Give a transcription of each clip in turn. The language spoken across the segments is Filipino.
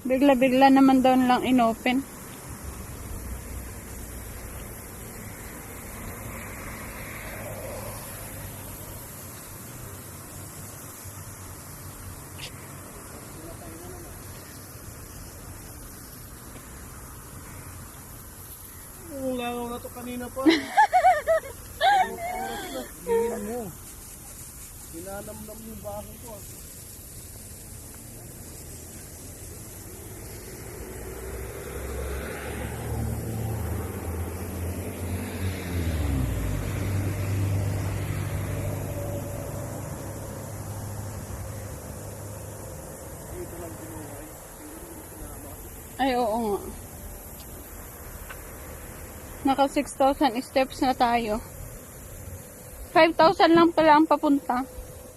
Bigla-bigla naman daw lang inopen. Ulangaw na to kanina pa. Pinanamnam yung baho ko. Ay, oo nga. Naka 6,000 steps na tayo. 5,000 lang pala ang papunta.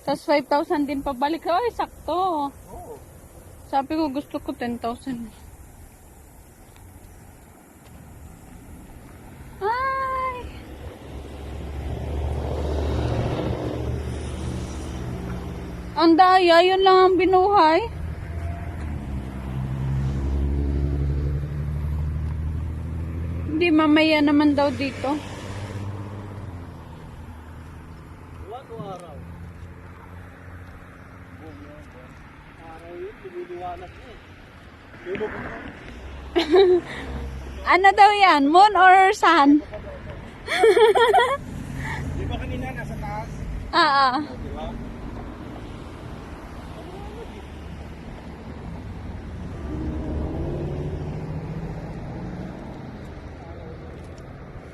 Tapos 5,000 din pabalik. Ay, sakto. Oo. Sabi ko gusto ko 10,000. Ay! Ang daya, yun lang ang binuhay. Hindi, mamaya naman daw dito. Wala to araw. Oh. Araw yun, lumiliwanag na. Ano daw yan? Moon or sun? Di ba kanina nasa taas? Ah, ah.